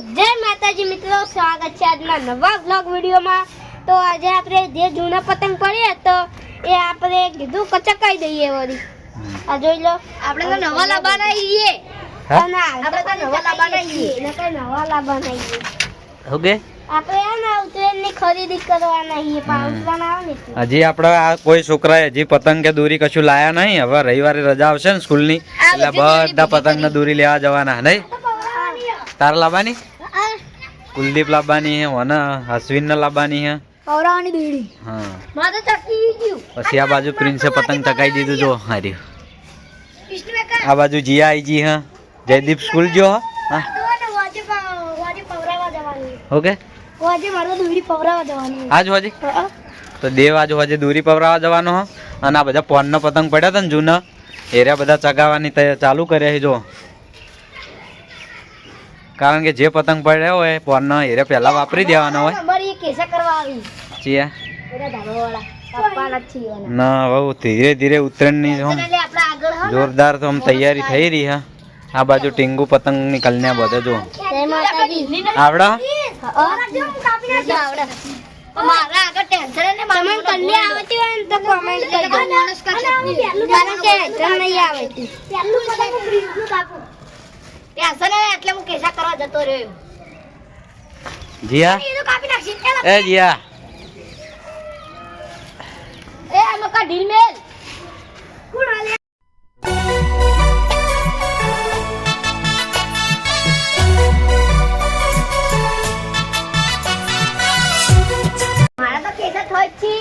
જય માતાજી મિત્રો સ્વાગત છે આજના નવા બ્લોગ વિડીયોમાં. તો આજે આપણે જે જૂના પતંગ પડ્યા તો એ આપણે કીધું કચકાઈ દઈએ વળી. આ જોઈ લો. આપણે તો નવા લાવવાના છીએ હા? આપણે તો નવા લાવવાના છીએ નકર નવા લાવવાના છીએ ઓકે આપણે આ ના ઉત્તરાયણની ખરીદી કરવાના છીએ પાંચલાના આવે ને હજી આપણે આ કોઈ છોકરાએ હજી પતંગ કે દોરી કશું લાયા નહીં. હવે રવિવારે રજા આવશે ને સ્કૂલની. એટલે બધા પતંગ ને દોરી લેવા જવાના નહીં? તાર લાવવાની? કુલદીપ લાવવાની હે વને અશ્વિન ને લાવવાની હે. પૌરાવાની દોરી હા. તો ચકી ગયું. પછી આ બાજુ પ્રિન્સે પતંગ ચકાઈ દીધું જો હારી આ બાજુ જીયા આઈ જી હા. જયદીપ સ્કૂલ જો હા? વાજે વાજે પવરાવા જવાની. ઓકે વાજે મારે દોરી પવરાવા જવાની. આજ હોજી તો દેવ આજ હોજે દોરી પવરાવા જવાનો હો. અને આ બધા પોનનો પતંગ પડ્યા હતા ને જૂના. એરિયા બધા ચગાવવાની તૈયાર ચાલુ કર્યા છે જો. કારણ કે જે પતંગ પડ્યા હોય પોનનો હેરે પહેલા વાપરી દેવાના હોય. અમારી કેસા કરવા આવી. છીએ ના બહુ ધીરે ધીરે ઉત્તરાયણની આમ એટલે આપણે આગળ હો. ને. જોરદાર તો આમ તૈયારી થઈ રહી હા. આ બાજુ ટીંગુ પતંગની બધે જો આવડા. મારા આગળ ટેન્શન ને તમને કલ્યા આવતી હોય તો કોમેન્ટ કરજો. કારણ કે હેઠળ નહીં આવતી ટેન્શન એટલે હું કેસા કરવા જતો રહ્યો. જીયા? એ તો કાપી નાખશે. એ જીયા. એ આમાં કા ઢીલ મેલ. કોણ આલે કેસા થઈ છે.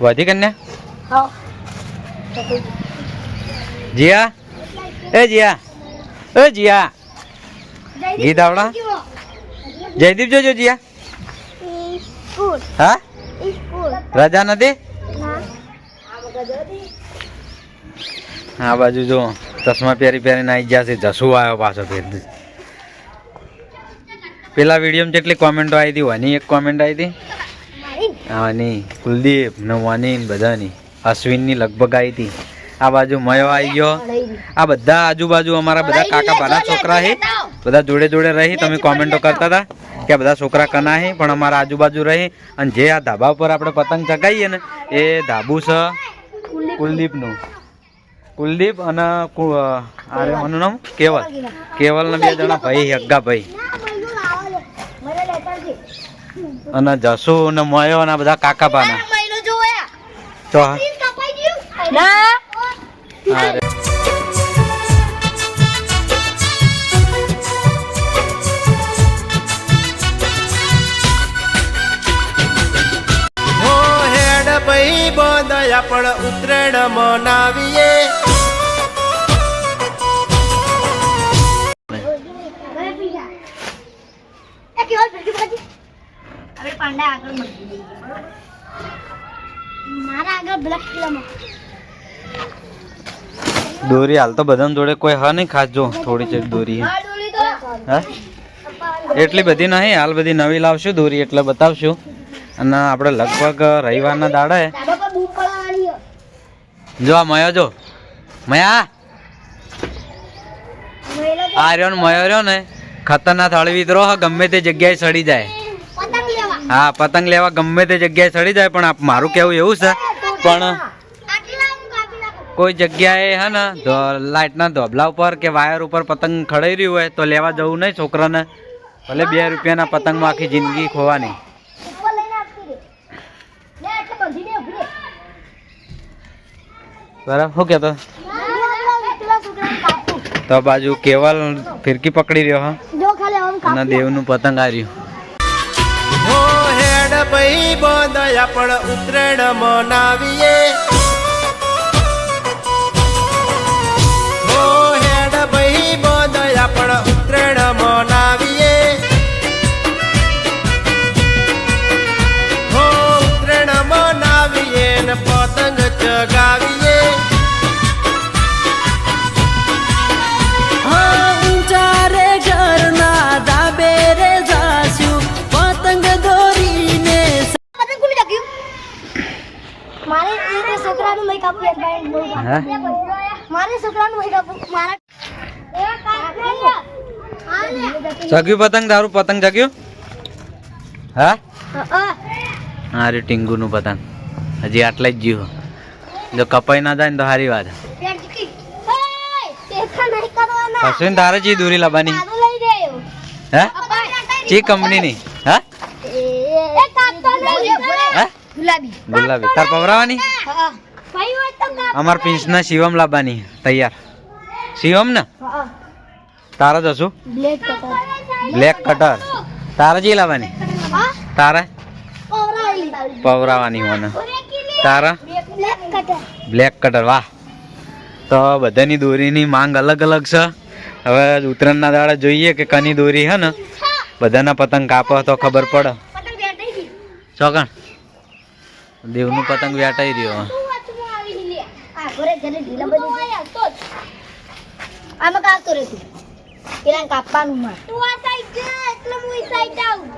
વધી કન્યા? જીયા? એ જીયા. એ જીયા. ગીત આવડા જયદીપ જોજો જીયા. હા? રજા નથી? આ બાજુ જો ચશ્મા પહેરી પહેરીને આવી ગયા છે. જસુ આવ્યો પાછો ફેર. પેલા વિડીયોમાં જેટલી કોમેન્ટો આવી હતી વાની એક કોમેન્ટ આવી હતી. આની કુલદીપ ને વાની બધાની. અશ્વિનની લગભગ આવી હતી. આ બાજુ મયો આવી ગયો. આ બધા આજુબાજુ અમારા બધા કાકા ભાના છોકરા છે બધા જોડે જોડે રહી તમે કોમેન્ટો કરતા હતા કે આ બધા છોકરા કના છે પણ અમારા આજુબાજુ રહી. અને જે આ ધાબા ઉપર આપણે પતંગ ચગાવીએ ને એ ધાબુ છે કુલદીપનું. કુલદીપ અને કુ- અ, આ એનું નામ? કેવલ. કેવલના બે જણા ભાઈ હગ્ગા ભાઈ. અને જસુ ને મયો અને બધા કાકા કપાઈ ના. આ પણ ઉત્તરાયણ મનાવીએ. પાંડા મારા આગળ બ્લેક કિલોમાં દોરી હાલ તો બધા જોડે કોઈ હા નહીં ખાસ જો થોડી છે દોરી હા. એટલી બધી નહીં હાલ બધી નવી લાવશું દોરી એટલે બતાવશું. અને આપણે લગભગ રવિવારના દાડે. જો આ મયો જો. મયા? આ રહ્યો ને મયો રહ્યો ને ખતરનાક હળવીતરો હ ગમે તે જગ્યાએ સડી જાય. હા પતંગ લેવા ગમે તે જગ્યાએ સડી જાય પણ મારું કેવું એવું છે. પણ કોઈ જગ્યાએ હે ને લાઇટના ધોબલા ઉપર કે વાયર ઉપર પતંગ ખડાઈ રહ્યું હોય તો લેવા જવું નહીં છોકરાને. ભલે બે રૂપિયાના પતંગમાં આખી જિંદગી ખોવાની. બરાબર શું કહેતો. તો બાજુ કેવલ ફિરકી પકડી રહ્યો હા? જો ખાલી આમ અને દેવનું પતંગ આ રહ્યું. હેડ ભાઈ બંધ આપણે ઉત્તરાયણ મનાવીએ. બંધ ઉત્તરાયણ મનાવીએ. હો ઉત્તરાયણ મનાવીએ ને પતંગ ચગાવીએ. મારે છોકરાનું હે? મારે છોકરાનું મેકઅપ મારા જગ્યું પતંગ? તારું પતંગ જાગ્યું? હા? હા રે ટીંગુનું પતંગ. હજી આટલા જ જીવો. જો કપાઈ ના જાય ને તો સારી વાત. અશ્વિન તારે ચી દૂરી લાવવાની. હે. ચી કંપનીની? હા? ગુલાબી. તાર પવરાવાની? અમાર પિંચના શિવમ લાવવાની. તૈયાર. શિવમ ને? તારા જશું બ્લેક કટર. બ્લેક કટર તારે જી લાવવાની? તારા. પવરાવાની મને તારા? Black cutter. વાહ. તો બધાની દોરીની માંગ અલગ અલગ છે. હવે ઉત્તરાયણના દાડે જોઈએ કે કની દોરી હે ને. બધાના પતંગ કાપો તો ખબર પડે. ચોકણ દેવનું પતંગ વેટાઈ રહ્યો તું વાતમાં આવી લે. આ ઘરે ઘરે ઢીલા બધી આવતો જ. આમાં કાપતો રે તું પેલા કાપવાનું માર. તું આ સાઈડ જા એટલે હું ઈ સાઈડ આવું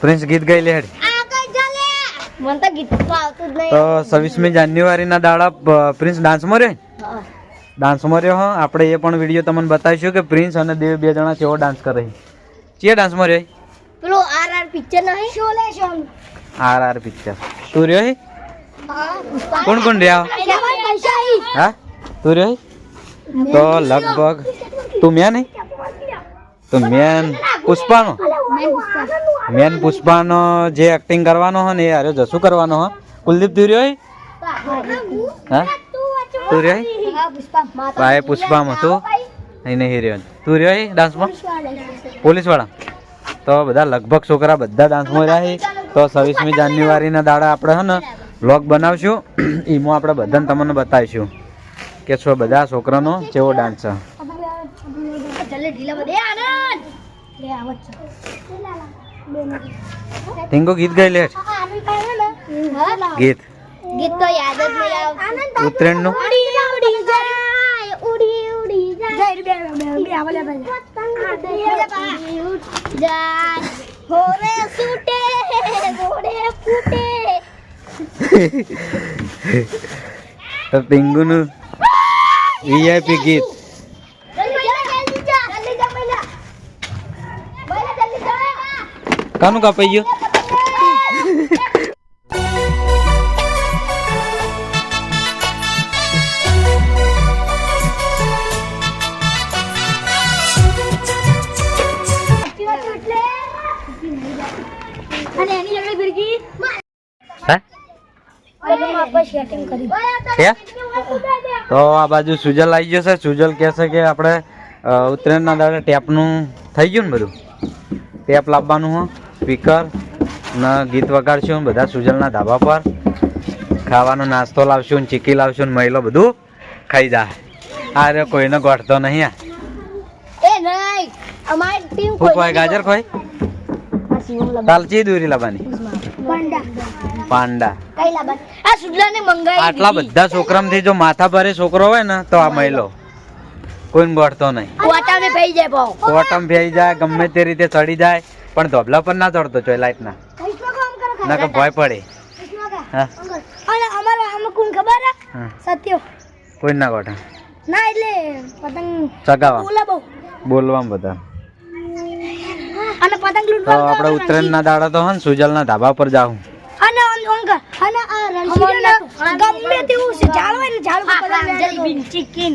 પ્રિન્સ ગીત ગાઈ લે હેડ. આગળ ચાલે મને તો ગીત તો આવતું જ તો છવ્વીસમી જાન્યુઆરીના દાડા પ- પ્રિન્સ ડાન્સમાં રહ્યો નહીં ડાન્સમાં રહ્યો હા. આપણે એ પણ વીડિયો તમને બતાવીશું કે પ્રિન્સ અને દેવ બે જણા કેવો ડાન્સ કરે છે. ચિયા ડાન્સમાં રહ્યો પેલો આર આર પિક્ચર નહીં શોલે શોન આર આર પિક્ચર તું રહ્યો હે? કોણ કોણ રહ્યા? હા? તું રહ્યો હે? તો લગભગ તું મેન હે તો મેન પુષ્પાનો? મેન પુષ્પાનો જે એક્ટિંગ કરવાનો હે ને એ હારે જશું કરવાનો હો કુલદીપ તું રહ્યો હે? તું રહ્યો ભાઈ પુષ્પામાં તું અહીં નહીં રહ્યો. તું રહ્યો ડાન્સમાં પોલીસવાળા? તો બધા લગભગ છોકરા બધા ડાન્સમાં રહ્યા તો છવ્વીસમી જાન્યુઆરીના દાડા આપણે હે ને વ્લોગ બનાવશું. એમાં આપણે બધાને તમને બતાવીશું. કે છો બધા છોકરાનો? કેવો ડાન્સ છે? જલ્દી ઢીલા બધે આનંદ! લે આવત છે. ટીંગો ગીત ગઈ લે. ગીત? ગીત તો યાદ જ નહીં આવતું. ઉત્તરાયણનું? ઉડી ઉડી જાય. ઉડી ઉડી જાય. જાય. હોરે સૂટે હોરે ફૂટે. તો ટીંગુનું વીઆઈપી ગીત. કાનું કાપાઈ ગયું? અને એની જોડે બિરગી હે? તો આ બાજુ સુજલ આવી જશે સુજલ કહેશે કે આપણે ઉત્તરાયણના દાડે ટેપનું થઈ ગયું ને બધું? ટેપ લાવવાનું હો સ્પીકર ને ગીત વગાડશું બધા સુજલના ધાબા પર. ખાવાનો નાસ્તો લાવશું ને ચીકી લાવશું ને મહિલો બધું ખાઈ જાય. આ રે કોઈને ગોઠતો નહીં આ. ગાજર ખોઈ તાલચી દૂરી લાવવાની. પાંડા. આ સુડલાને મંગાઈ આટલા બધા છોકરામાંથી જો માથા ભરે છોકરો હોય ને તો આ મહિલો કોઈને બળતો નહીં. કોટાને પઈ જાય ભાવ કોટમ ફેઈ જાય ગમે તે રીતે ચડી જાય પણ ધોબલા પર ના ચડતો ચોય લાઈટ ના ના કે ભય પડે. હા. અને અમારો આમાં કોણ ખબર સત્યો. કોઈ ના કોટા ના એટલે પતંગ ચગાવા. બહુ. બોલવામાં બધા. અને પતંગ તો લૂંટવા આપણે ઉત્તરાયણ ના દાડા તો હન સુજલ ના ધાબા પર જાઉં અને અંગ અને આ રણસીને ગમે તેવું છે ઝાડ હોય ને ઝાડ પર પતંગ બિન ચિકન.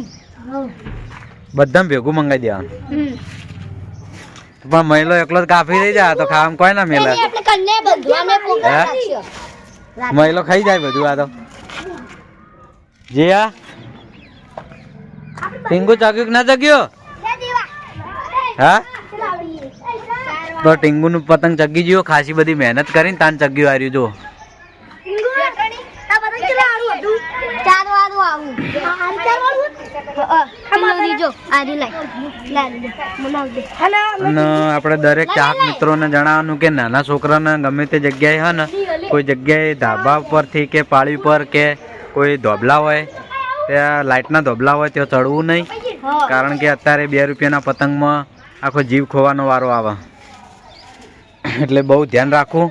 બધા ભેગું મંગાઈ દેવાનું પણ મહિલો એકલો જ કાફી રહી જાય તો ખાવા કોઈ ના મેલે. મહિલો ખાઈ જાય બધું આ તો. જીયા? ટીંગુ ચગ્યું કે ના ચગ્યો હા? તો ટીંગુ નું પતંગ ચગી ગયો ખાસી બધી મહેનત કરીને તાન ચગ્યું આર્યું જો ચાર વાળું આવું ચાર વાળું હમારી જો આરી લાઈ લાઈ મનાવ દે અને આપણે દરેક ચાહક મિત્રોને જણાવવાનું કે નાના છોકરાને ગમે તે જગ્યાએ હે ને કોઈ જગ્યાએ ધાબા પરથી કે પાળી પર કે કોઈ ધોબલા હોય ત્યાં લાઇટના ધોબલા હોય ત્યાં ચડવું નહીં. કારણ કે અત્યારે બે રૂપિયાના પતંગમાં આખો જીવ ખોવાનો વારો આવે. એટલે બહુ ધ્યાન રાખવું.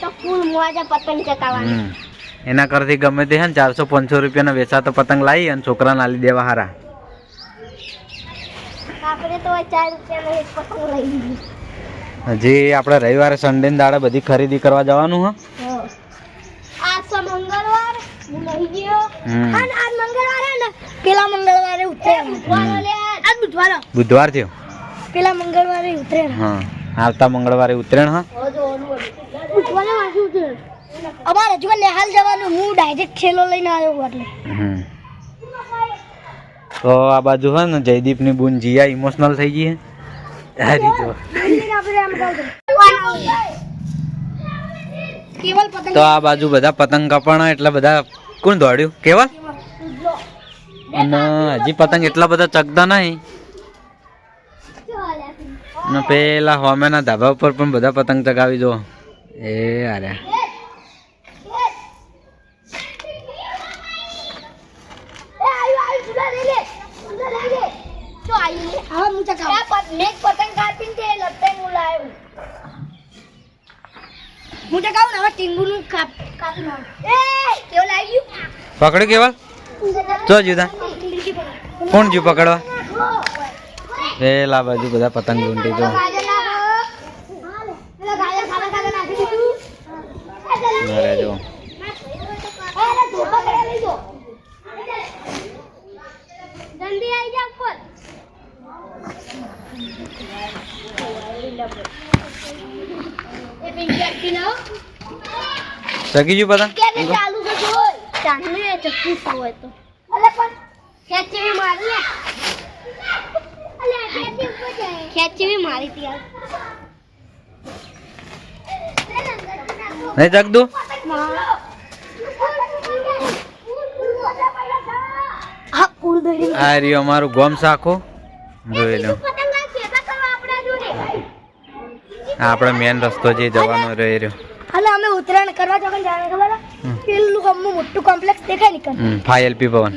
તો ફૂલ મોજા પતંગ ચકાવવાની હમ. એના કરતી ગમે તે હે ને ચારસો પાંચસો રૂપિયાના વેચાતો પતંગ લાવી અને છોકરાને આલી દેવા હારા. હજી આપણે રવિવારે સન્ડે ને દાડે બધી ખરીદી કરવા જવાનું હ. આજ મંગળવાર હું ગયો. હમ. અને આજ મંગળવારે ને પેલા મંગળવારે ઉતરેણ આજ બુધવાર. બુધવાર થયો? પેલા મંગળવારે હા. આવતા મંગળવારે ઉતરેણ હા. બુધવારે વાંચી ઉતરેણ અમારે જો નેહાલ જવાનું હું ડાયરેક્ટ ખેલો લઈને આવ્યો એટલે. તો આ બાજુ હે ને જયદીપની બુન જીયા ઇમોશનલ થઈ ગઈ હારી પતંગ તો આ બાજુ બધા પતંગ કપાણા એટલે બધા કોણ દોડ્યું? કેવલ? અને હજી પતંગ એટલા બધા ચગતા નહીં. પેલા હોમેના ધાબા ઉપર પણ બધા પતંગ ચગાવી દો. એ અરે હા હું ચકાવ મેં પતંગ કાપીને તે લપટાઈને હું લાવ્યો. હું ચકાવ ને હવે ટીંગુનું કાપ કાપી નાખ. એ કેવું લાગ્યું? પકડ્યું કેવલ જો જુદા. કોણ જ્યું પકડવા? પેલા બાજુ બધા પતંગ લૂંટી જો અરે જો જલ્દી આવી જા ઉપર અટકી ના પતંગ કેને ચાલુ ચાંદને હોય તો. અલે પણ ખેંચી મારી અલે ખેંચી ઉપર જાય. ખેંચી મારી નહીં આ રહ્યું અમારું ગોમ સાખો જોઈ લો પતંગ પેદા કરવા આપણા જોડે આ આપણે મેન રસ્તો જે જવાનો રહી રહ્યો. અને અમે ઉત્તરાયણ કરવા જવાનું જાણે ખબર. પેલું ગમનું મોટું કોમ્પ્લેક્સ દેખાય ને ફાઈ એલપી ભવન.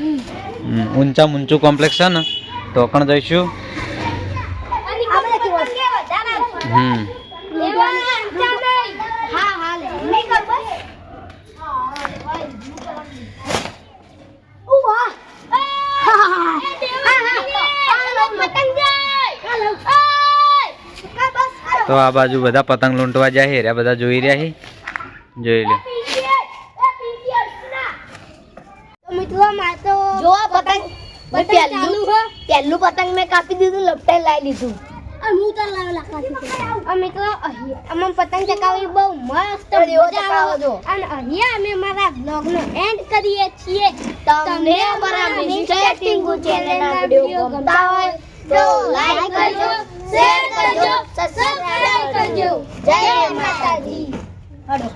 ઊંચા ઊંચું કોમ્પ્લેક્સ છે ને તો કણ જઈશું. હમ. હા હા લે નહીં કર બસ ઓ વાહ હા હા પતંગ જાય બસ તો આ બાજુ બધા પતંગ લૂંટવા જાય રહ્યા બધા જોઈ રહ્યા છે? જોઈ લો જો આ પતંગ પહેલું પતંગ મેં કાપી દીધું લપટાઈ લાવી લીધું હું તો મિત્રો અમે પતંગ ચકાવી બહુ મસ્ત મજા આવે. અને અહીંયા અમે મારા બ્લોગનો એન્ડ કરીએ છીએ. તમને અમારા મિસ્ટર ટિંગુ ચેનલના વિડિયો ગમતા હોય તો લાઈક કરજો શેર કરજો સબસ્ક્રાઇબ કરજો. જય માતાજી. હડો